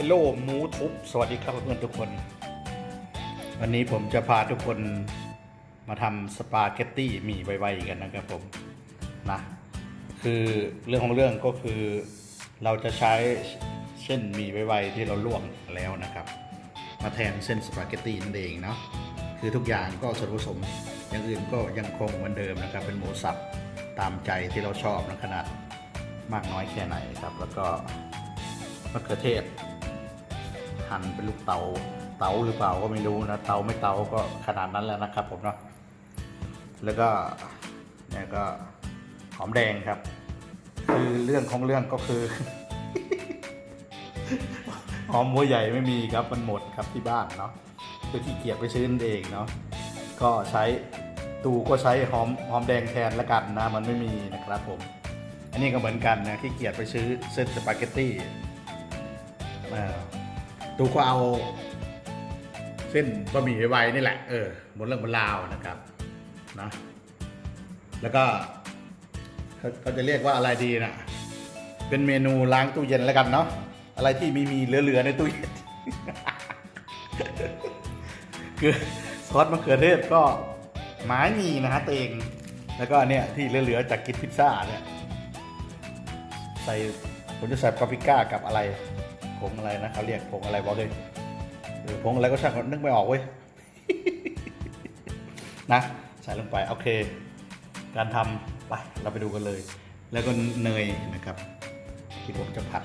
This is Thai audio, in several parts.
ฮลโลมูทุบสวัสดีครับเพื่อนทุกคน วันนี้ผมจะพาทุกคนมาทำสปาเกตตี้หมี่ไวๆกันนะครับผมนะคือเรื่องของเรื่องก็คือเราจะใช้เส้นหมี่ไวๆที่เราลวกแล้วนะครับ มาแทนเส้นสปาเกตตี้นั่นเองเนาะคือทุกอย่างก็ส่วนผสมอย่างอื่นก็ยังคงเหมือนเดิมนะครับ เป็นหมูสับตามใจที่เราชอบนะขนาดมากน้อยแค่ไหนครับ แล้วก็มะเขือเทศ หั่นเป็นลูกเตาเตาหรือเปล่าก็ไม่รู้นะเตาไม่เตาก็ขนาดนั้นแล้วนะครับ ผมเนาะแล้วก็เนี่ยก็หอมแดงครับ คือเรื่องของเรื่องก็คือหอมหัวใหญ่ไม่มีครับมันหมดครับที่บ้านเนาะคือขี้เกียจไปซื้อนเองเนาะก็ใช้ตูก็ใช้หอมหอมแดงแทนละกันนะมันไม่มีนะครับผม อันนี้ก็เหมือนกันนะขี้เกียจไปซื้อเส้นสปาเกตตี้เอ่อ ตูก็เอา เส้นบะหมี่ไวๆนี่แหละ เออบนเรื่องบนราวนะครับนะแล้วก็เขาเขาจะเรียกว่าอะไรดีนะเป็นเมนูล้างตู้เย็นแล้วกันเนาะอะไรที่มีมีเหลือๆในตู้เย็นคือซอสมะเขือเทศก็หมายมีนะฮะตัวเอง แล้วก็เนี่ยที่เหลือๆจากกินพิซซ่าเนี่ยใส่ผมจะใส่ปาปริก้ากับอะไร ผงอะไรนะเขาเรียกผงอะไรบอกเลยหรือผงอะไรก็ช่างนึกไม่ออกเว้ยนะใส่ลงไปโอเค การทำไปเราไปดูกันเลย แล้วก็เนยนะครับ ที่ผมจะผัด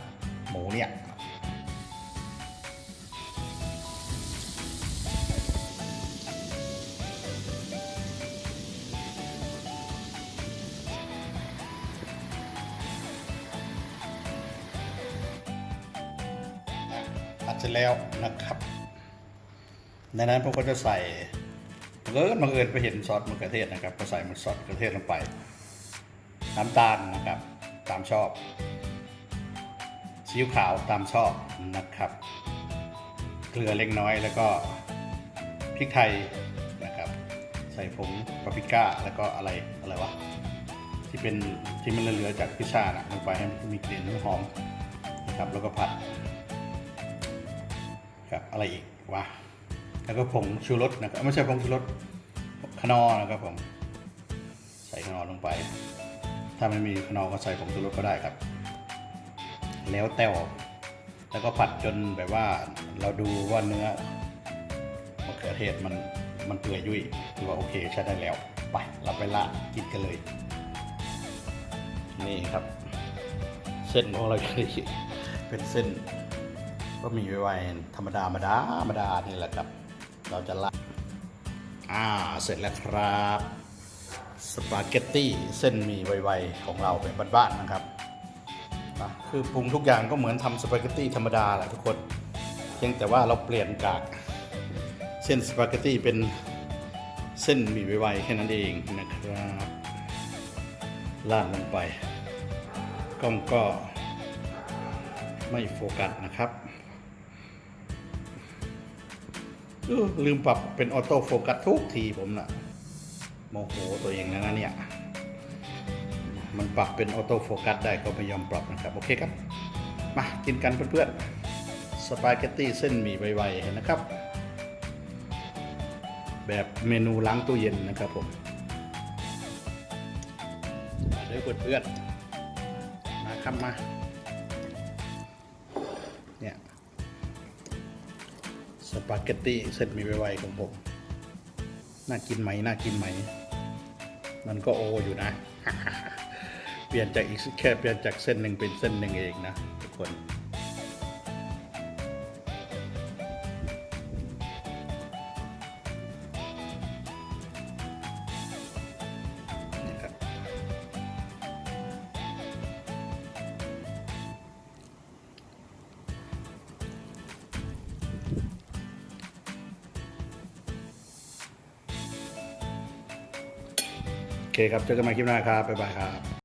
หมูเนี่ย ผัดเสร็จแล้วนะครับ ในนั้นผมก็จะใส่บังเอิญบังเอิญไปเห็นซอสมะเขือเทศนะครับ ก็ใส่มันซอสมะเขือเทศลงไป น้ำตาลนะครับ ตามชอบซีอิ๊วขาวตามชอบนะครับ เกลือเล็กน้อยแล้วก็พริกไทยนะครับ ใส่ผงปาปริก้าแล้วก็อะไรอะไรวะที่เป็นที่มันเหลือจากพิซซ่านะลงไปให้มันมีกลิ่นหอมนะครับแล้วก็ผัด ครับอะไรอีกวะแล้วก็ผงชูรสนะครับไม่ใช่ผงชูรสขนอนะครับผมใส่ขนอลงไป ถ้าไม่มีขนอก็ใส่ผงชูรสก็ได้ครับ แล้วแต่วแล้วก็ผัดจนแบบว่าเราดูว่าเนื้อมะเขือเทศมันมันเปื่อยยุ่ยถือว่าโอเคใช้ได้แล้วไปเราไปละกินกันเลย นี่ครับ เส้นของเราก็เป็นเส้น ก็มีไวๆธรรมดาธรรมดาธรรมดานี่แหละครับ เราจะละอ่าเสร็จแล้วครับ สปาเกตตี้เส้นมีไวๆของเราเป็นบ้านๆนะครับคือปรุงทุกอย่างก็เหมือนทำสปาเกตตี้ธรรมดาแหละทุกคนเพียงแต่ว่าเราเปลี่ยนจากเส้นสปาเกตตี้เป็นเส้นหมี่ไวๆแค่นั้นเองนะครับราดลงไป กล้องก็ไม่โฟกัสนะครับ ลืมปรับเป็นออโต้โฟกัสทุกทีผมนะ่ะโมโหตัวเองนะนะเนี่ย มันปรับเป็นออโต้โฟกัสได้ก็ไม่ยอมปรับนะครับ โอเคครับ มากินกันเพื่อนๆ สปาเกตตี้เส้นหมี่ไวๆเห็นนะครับ แบบเมนูล้างตู้เย็นนะครับผมมาด้วยเพื่อนๆมาครับมา สปาเกตตี้เสร็จมีไวๆของผม น่ากินไหมน่ากินไหม มันก็โออยู่นะ เปลี่ยนจากอีกแค่เปลี่ยนจากเส้นหนึ่งเป็นเส้นหนึ่งเองนะทุกคน ครับ เจอกันใหม่คลิปหน้าครับ บ๊ายบายครับ